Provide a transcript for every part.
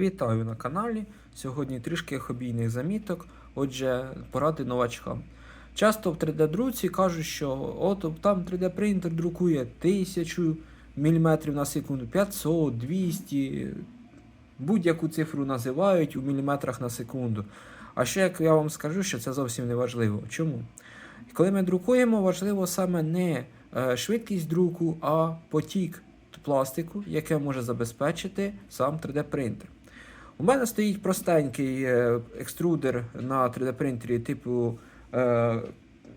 Вітаю на каналі. Сьогодні трішки хобійних заміток, отже, поради новачкам. Часто в 3D-друці кажуть, що от там 3D-принтер друкує 1000 мм на секунду, 500, 200, будь-яку цифру називають у міліметрах на секунду. А ще як я вам скажу, що це зовсім не важливо. Чому? Коли ми друкуємо, важливо саме не е, швидкість друку, а потік пластику, яке може забезпечити сам 3D-принтер. У мене стоїть простенький е, екструдер на 3D-принтері типу е,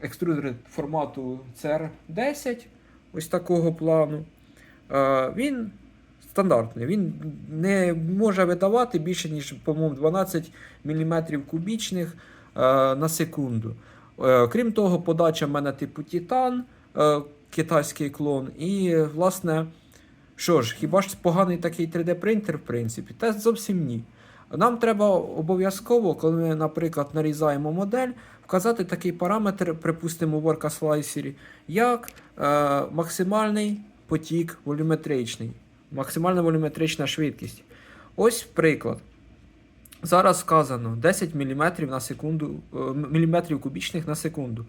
екструдер формату CR10, ось такого плану. Е, він стандартний, він не може видавати більше, ніж, по-моєму, 12 мм кубічних на секунду. Крім того, подача в мене типу Титан, китайський клон. І, власне, що ж, хіба ж поганий такий 3D-принтер, в принципі? Та зовсім ні. Нам треба обов'язково, коли ми, наприклад, нарізаємо модель, вказати такий параметр, припустимо, в Workslicer, як е, максимальний потік волюметричний, максимальна волюметрична швидкість. Ось приклад. Зараз сказано 10 мм на секунду, е, міліметрів кубічних на секунду.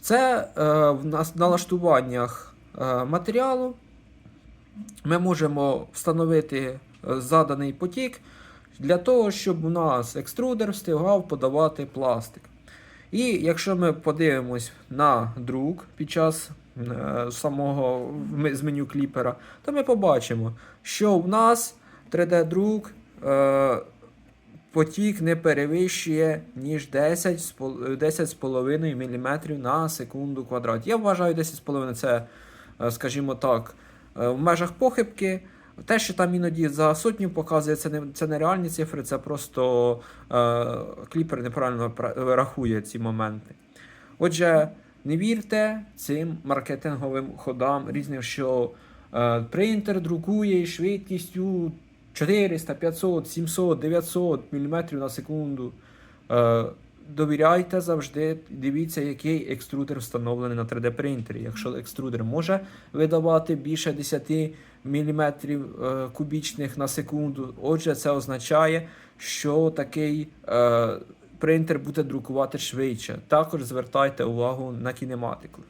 Це е, в нас налаштуваннях е, матеріалу. Ми можемо встановити е, заданий потік для того, щоб у нас екструдер встигав подавати пластик. І якщо ми подивимось на друк під час е, самого з меню кліпера, то ми побачимо, що в нас 3D-друк е, потік не перевищує ніж 10 10,5 мм на секунду квадрат. Я вважаю 10,5 це, скажімо так, в межах похибки. Те, що там іноді за сотню показує, це не, це не реальні цифри, це просто е, кліпер неправильно рахує ці моменти. Отже, не вірте цим маркетинговим ходам різним, що е, принтер друкує швидкістю 400, 500, 700, 900 мм на секунду. Е, довіряйте завжди, дивіться, який екструдер встановлений на 3D-принтері. Якщо екструдер може видавати більше 10 мм кубічних на секунду, отже, це означає, що такий е, принтер буде друкувати швидше. Також звертайте увагу на кінематику.